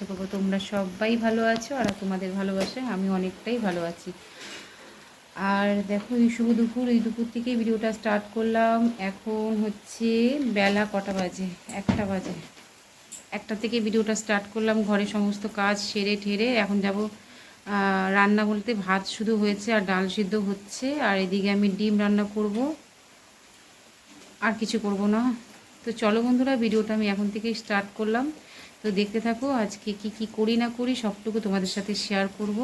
আশা করব তোমরা সবাই ভালো আছো আর তোমাদের ভালোবাসায় আমি অনেকটাই ভালো আছি। আর দেখো, এই শুভ দুপুর, এই দুপুর থেকেই ভিডিওটা স্টার্ট করলাম। এখন হচ্ছে বেলা কটা বাজে? একটা বাজে। একটা থেকে ভিডিওটা স্টার্ট করলাম, ঘরে সমস্ত কাজ সেরে ঠেরে। এখন যাব রান্না বলতে ভাত শুধু হয়েছে আর ডাল সিদ্ধ হচ্ছে। আর এদিকে আমি ডিম রান্না করব। আর কিছু করব না। তো চলো বন্ধুরা, ভিডিওটা আমি এখন থেকেই স্টার্ট করলাম। তো দেখতে থাকো, আজকে কি কি করি না করি সবটুকু তোমাদের সাথে শেয়ার করব।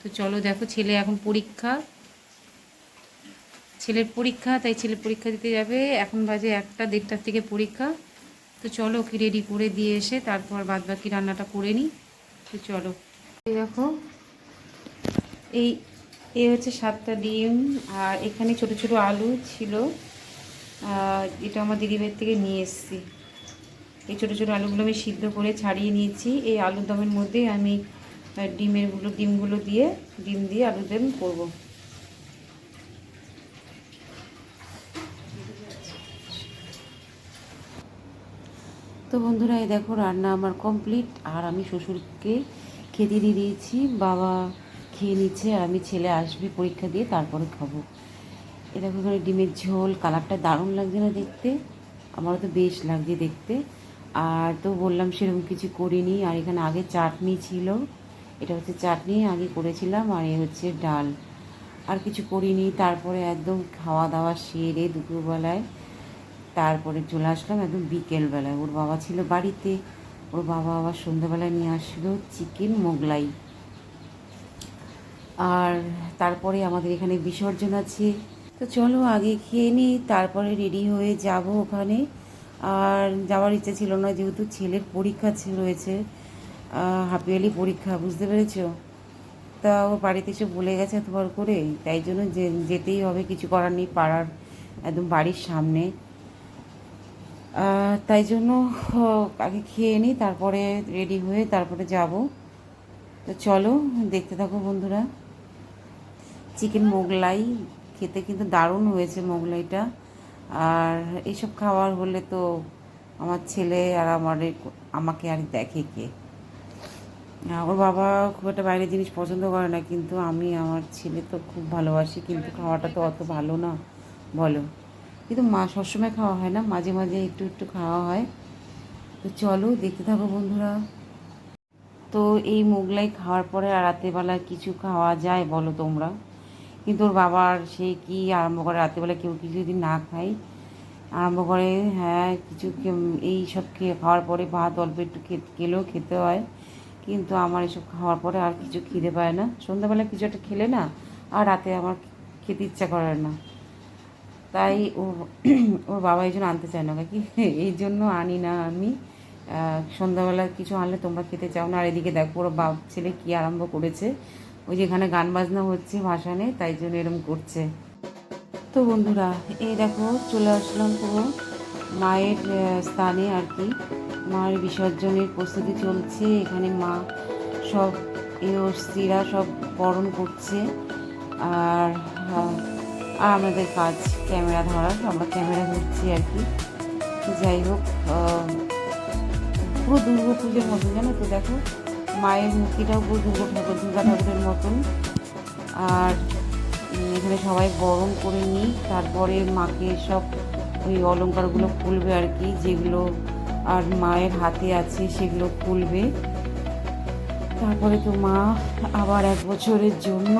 তো চলো দেখো, ছেলে এখন পরীক্ষা। ছেলের পরীক্ষা, তাই ছেলে পরীক্ষা দিতে যাবে। এখন বাজে একটা, দেড়টার থেকে পরীক্ষা। তো চলো ওকে রেডি করে দিয়ে এসে তারপর বাদ বাকি রান্নাটা করে নিই। তো চলো। দেখো, এই এই হচ্ছে সাতটা ডিম, আর এখানে ছোট ছোট আলু ছিল। এটা আমার দিদিভাইয়ের থেকে নিয়ে এসেছি। এই ছোটো ছোটো আলুগুলো আমি সিদ্ধ করে ছাড়িয়ে নিয়েছি। এই আলুর দমের মধ্যে আমি ডিমেরগুলো ডিমগুলো দিয়ে, ডিম দিয়ে আলুর দম করব। তো বন্ধুরা, এই দেখো রান্না আমার কমপ্লিট। আর আমি শ্বশুরকে খেতে দিয়ে দিয়েছি। বাবা খেয়ে নিচ্ছে আর আমি ছেলে আসবে পরীক্ষা দিয়ে, তারপরে খাব। এ দেখো ডিমের ঝোল, কালারটা দারুণ লাগছে না দেখতে। আমারও তো বেশ লাগছে দেখতে। আর তো বললাম সেরকম কিছু করিনি, আর এখানে আগে চাটনি ছিল। এটা হচ্ছে চাটনি, আগে করেছিলাম, আর এ হচ্ছে ডাল। আর কিছু করিনি, তারপরে একদম খাওয়া দাওয়া সেরে দুপুরবেলায় তারপরে চলে আসলাম একদম বিকেলবেলায়। ওর বাবা ছিল বাড়িতে, ওর বাবা আবার সন্ধ্যাবেলায় নিয়ে আসলো চিকেন মোগলাই। আর তারপরে আমাদের এখানে বিসর্জন আছে। তো চলো আগে খেয়ে নিই, তারপরে রেডি হয়ে যাব ওখানে। আর যাওয়ার ইচ্ছে ছিল না, যেহেতু ছেলের পরীক্ষা রয়েছে হাফ ইয়ারলি পরীক্ষা, বুঝতে পেরেছ? তা ও বাড়িতে এসে বলে গেছে তোমার করে, তাই জন্য যেতেই হবে, কিছু করার নেই, পাড়ার একদম বাড়ির সামনে। তাই জন্য আগে খেয়ে নিই তারপরে রেডি হয়ে তারপরে যাব। তো চলো, দেখতে থাকো বন্ধুরা। চিকেন মোগলাই, খেতে কিন্তু দারুণ হয়েছে মোগলাইটা। আর এইসব খাবার হলে তো আমার ছেলে আর আমার আমাকে আর দেখে কে। ওর বাবা খুব একটা বাইরের জিনিস পছন্দ করে না, কিন্তু আমি আমার ছেলে তো খুব ভালোবাসি, কিন্তু খাওয়াটা তো অত ভালো না বলো। কিন্তু মা সবসময় খাওয়া হয় না, মাঝে মাঝে একটু একটু খাওয়া হয়। তো চলো দেখতে থাকো বন্ধুরা। তো এই মোগলাই খাওয়ার পরে আর রাতেরবেলা কিছু খাওয়া যায় বলো তোমরা? কিন্তু ওর বাবার সে কি আরম্ভ করে রাতেরবেলা কেউ কিছু যদি না খায়, আরম্ভ করে হ্যাঁ কিছু এই সব খেয়ে খাওয়ার পরে ভাত অল্প একটু খেলেও খেতে হয়। কিন্তু আমার এসব খাওয়ার পরে আর কিছু খিদে পায় না। সন্ধ্যাবেলা কিছু একটা খেলে না, আর রাতে আমার খেতে ইচ্ছা করে না। তাই ও ওর বাবা এই জন্য আনতে চায় না। কি, এই জন্য আনি না আমি। সন্ধ্যাবেলা কিছু আনলে তোমরা খেতে চাও না। আর এদিকে দেখো ওর বাপ ছেলে কী আরম্ভ করেছে। ওই যেখানে গান বাজনা হচ্ছে ভাসানে তাই জন্য এরম করছে। তো বন্ধুরা, এই দেখো, চলে আসলাম পুরো মায়ের স্থানে আর কি। মায়ের বিসর্জনের প্রস্তুতি চলছে, এখানে মা সব, এ স্ত্রীরা সব বরণ করছে। আর আমাদের কাজ, ক্যামেরা ধরার, আমরা ক্যামেরা ধরছি আর কি। যাই হোক পুরো দুর্গা পুজোর মতন জানো তো, দেখো। মায়ের মূর্তিটাও পুরো দুর্গা ঠাকুর দুর্গা ঠাকুরের মতন। আর এখানে সবাই বরণ করে নিই, তারপরে মাকে সব ওই অলঙ্কারগুলো খুলবে আর কি, যেগুলো আর মায়ের হাতে আছে সেগুলো খুলবে। তারপরে তো মা আবার এক বছরের জন্য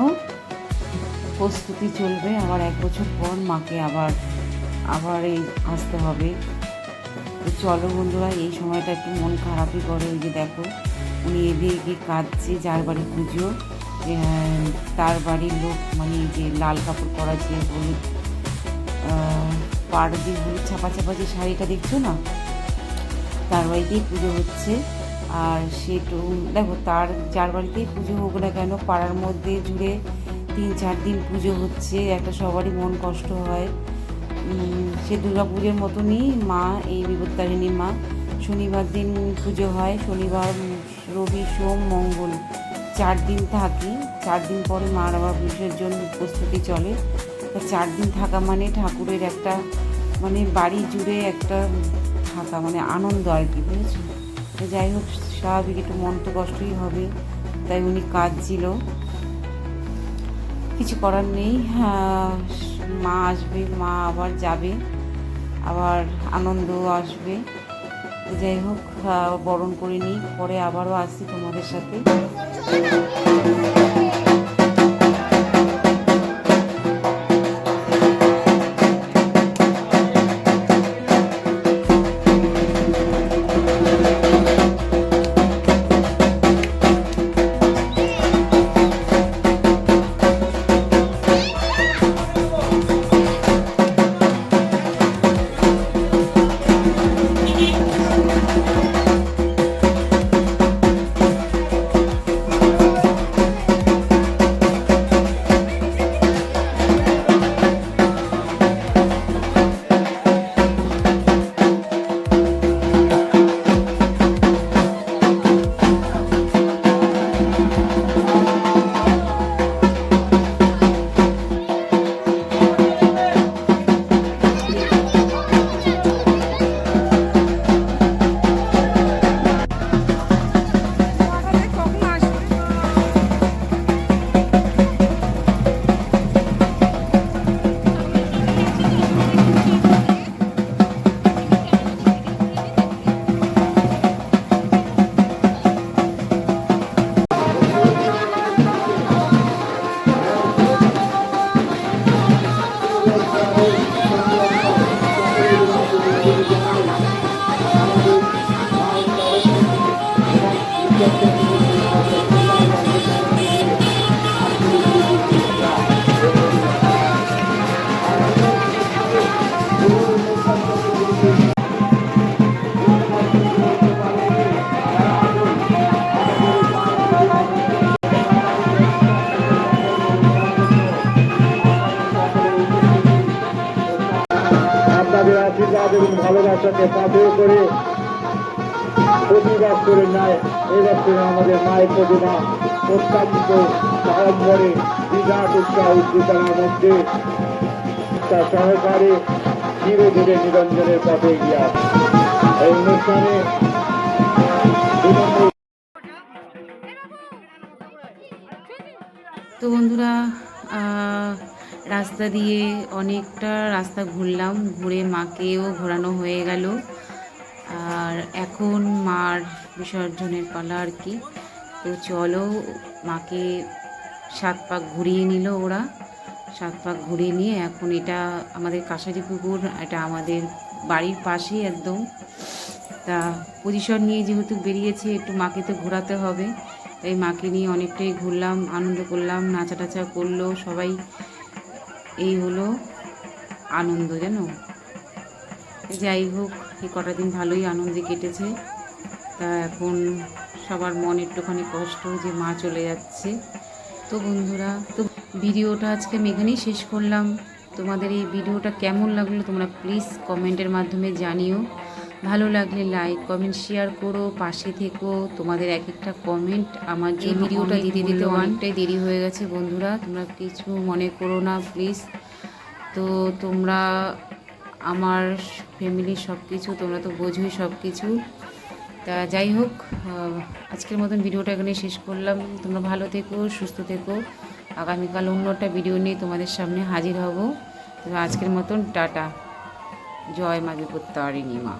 প্রস্তুতি চলবে, আবার এক বছর পর মাকে আবার আবার এই আসতে হবে। তো চলো বন্ধুরা, এই সময়টা একটু মন খারাপই করে ওই যে দেখো। উনি এদিকে কাঁদছে, যার বাড়ি পুজো। তার বাড়ির লোক মানে যে লাল কাপড় পরা যে হলুদ পাড় যে হলুদ ছাপা ছাপা যে শাড়িটা দেখছ না? তার বাড়িতেই পুজো হচ্ছে। আর সেটু দেখো তার যার বাড়িতেই পুজো হোক না কেন, পাড়ার মধ্যে জুড়ে তিন চার দিন পুজো হচ্ছে, একটা সবারই মন কষ্ট হয়। সে দুর্গা পুজোর মতনই মা, এই বিপত্তারিণী মা। শনিবার দিন পুজো হয় শনিবার রবি সোম মঙ্গল। চার দিন থাকি চার দিন পরে মার আবার বিসর্জন প্রস্তুতি চলে। তা চার দিন থাকা মানে ঠাকুরের একটা মানে বাড়ি জুড়ে একটা থাকা মানে আনন্দ আর কি বুঝেছ? তো যাই হোক স্বাভাবিক একটু মন তো কষ্টই হবে তাই উনি কাজ ছিল কিছু করার নেই আহ, মা আসবে মা আবার যাবে আবার আনন্দ আসবে। যাই হোক বরণ করে নিই পরে আবারও আসি তোমাদের সাথে। ভালোবাসাকে পাথেয় করে প্রতি বছরের ন্যায় এই বছরে আমাদের মায়ের প্রতিমা অত্যন্ত সহম্বরে বিরাট উৎসাহ উদ্দীপনার মধ্যে তার সহকারে ধীরে ধীরে নিরঞ্জনের পথে আসে। এই অনুষ্ঠানে তো বন্ধুরা রাস্তা দিয়ে অনেকটা রাস্তা ঘুরলাম, ঘুরে মাকেও ঘোরানো হয়ে গেল। আর এখন মার বিসর্জনের পালা আর কি। তো চলো, মাকে সাত পাক ঘুরিয়ে নিল ওরা। সাত পাক ঘুরিয়ে নিয়ে এখন এটা আমাদের কাছারি পুকুর, এটা আমাদের বাড়ির পাশেই একদম। তা পজিশন নিয়ে যেহেতু বেরিয়েছে, একটু মাকে তো ঘোরাতে হবে। তাই মাকে নিয়ে অনেকটাই ঘুরলাম, আনন্দ করলাম নাচা টাচা করল সবাই। এই হলো আনন্দ, জানো? যাই হোক, এই কটা দিন ভালোই আনন্দে কেটেছে। তা এখন সবার মন একটুখানি কষ্ট যে মা চলে যাচ্ছে। তো বন্ধুরা, তো ভিডিওটা আজকে আমি এখানেই শেষ করলাম। তোমাদের এই ভিডিওটা কেমন লাগল তোমরা প্লিজ কমেন্টের মাধ্যমে জানিও। ভালো লাগলে লাইক কমেন্ট শেয়ার করো পাশে থেকো। তোমাদের এক একটা কমেন্ট আমার যে ভিডিওটা দিতে দিতে অনেকটাই দেরি হয়ে গেছে বন্ধুরা তোমরা কিছু মনে করো না প্লিজ তো তোমরা আমার ফ্যামিলির সব কিছু তোমরা তো বোঝোই সব কিছু তা যাই হোক আজকের মতন ভিডিওটা এখানে শেষ করলাম। তোমরা ভালো থেকো সুস্থ থেকো। আগামীকাল অন্য একটা ভিডিও নিয়ে তোমাদের সামনে হাজির হব। তো আজকের মতন টাটা। জয় মা বিপত্তারিণী মা।